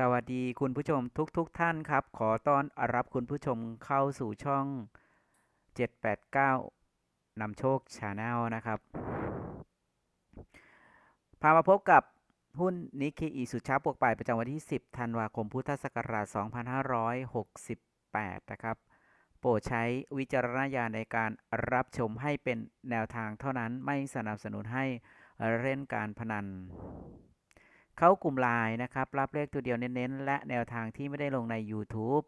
สวัสดีคุณผู้ชมทุกๆทท่านครับ ขอต้อนรับคุณผู้ชมเข้าสู่ช่อง 789นำโชคชาแนลนะครับ พามาพบกับหุ้นนิเคอีสุช้าปวกป่ายประจำวันที่ 10 ธันวาคมพุทธศักราช 2568 นะครับ โปรดใช้วิจารณญาณในการรับชมให้เป็นแนวทางเท่านั้นไม่สนับสนุนให้เล่นการพนัน เข้ากลุ่มไลน์นะครับ รับเลขตัวเดียวเน้นๆ และแนวทางที่ไม่ได้ลงใน YouTube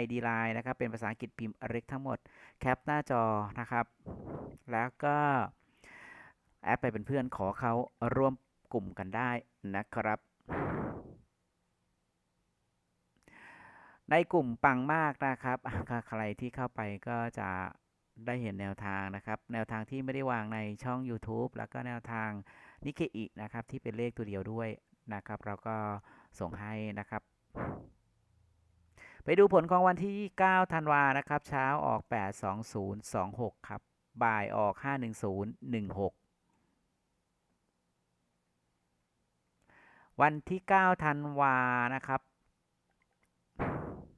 ID Line นะครับ เป็นภาษาอังกฤษพิมพ์เล็กทั้งหมด แคปหน้าจอนะครับ แล้วก็แอดไปเป็นเพื่อนขอเขาร่วมกลุ่มกันได้นะครับ ในกลุ่มปังมากนะครับ ใครที่เข้าไปก็จะได้เห็นแนวทางนะครับ แนวทางที่ไม่ได้วางในช่อง YouTube แล้วก็แนวทางนิเคอินะครับ ที่เป็นเลขตัวเดียวด้วย นะครับ เราก็ส่งให้นะครับ ไปดูผลของวันที่ 9 ธันวานะครับ เช้าออก 82026 ครับ บ่ายออก 51016วันที่ 9 ธันวานะครับ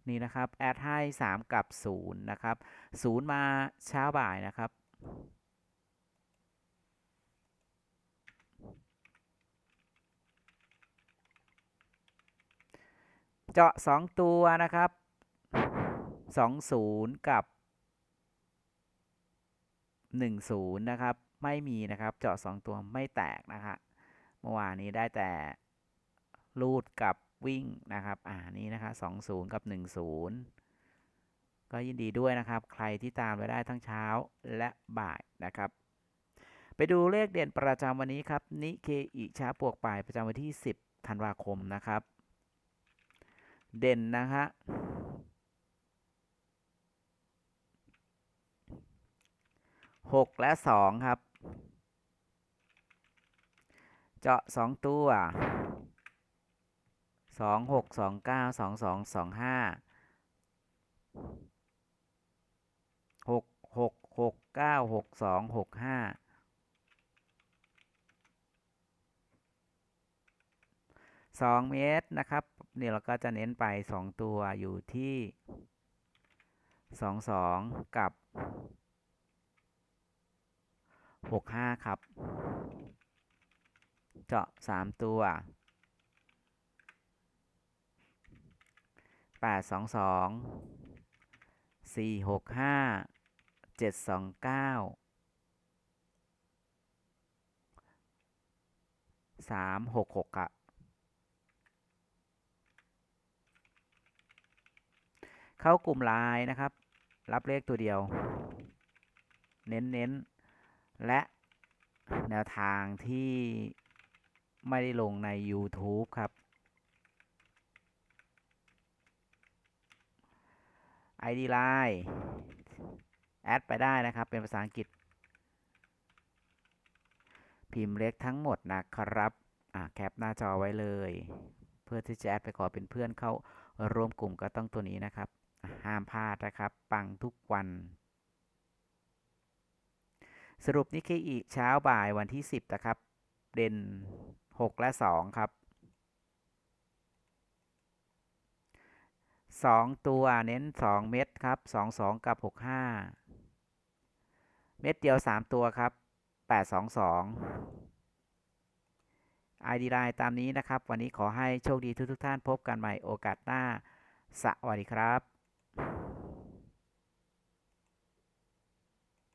นี่นะครับ แอดให้ 3 กับ 0 นะครับ 0 มาเช้าบ่ายนะครับ เจาะ 2 ตัวนะครับ 20 กับ 10 นะครับ ไม่มีนะครับ เจาะ 2 ตัวไม่แตกนะฮะเมื่อวานนี้ได้แต่รูดกับวิ่งนะครับ อ่า นี้นะครับ20 กับ 10 ก็ยินดีด้วยนะครับ ใครที่ตามไปได้ทั้งเช้าและบ่ายนะครับ ไปดูเลขเด่นประจำวันนี้ครับ นิเคอิช้าปวกป่ายประจำวันที่ 10 ธันวาคมนะครับ เด่นนะฮะหกและสองครับ เจาะสองตัวสองหกสองเก้าสองสองสองห้าหกหกหกเก้าหกสองหกห้า สองเมตรนะครับ นี่เราก็จะเน้นไปสองตัวอยู่ที่สองสองกับหกห้าครับ เจาะสามตัวแปดสองสองสี่หกห้าเจ็ดสองเก้าสามหกหกอะ เข้ากลุ่มไลน์นะครับ รับเลขตัวเดียว เน้นๆและแนวทางที่ไม่ได้ลงใน YouTube ครับ ID Line แอดไปได้นะครับ เป็นภาษาอังกฤษ พิมพ์เล็กทั้งหมดนะครับ อ่าแคปหน้าจอไว้เลย เพื่อที่จะแอดไปขอเป็นเพื่อนเข้าร่วมกลุ่มก็ต้องตัวนี้นะครับ ห้ามพลาดนะครับ ปังทุกวัน สรุปนิเคอีเช้าบ่ายวันที่ 10 นะครับ เด่น 6 และ 2 ครับ 2 ตัวเน้น 2 เม็ดครับ 2 2 กับ 6 5 เม็ดเดียว 3 ตัวครับ 8 2 2 ID Line ตามนี้นะครับ วันนี้ขอให้โชคดีทุกๆท่านพบกันใหม่โอกาสหน้า สวัสดีครับ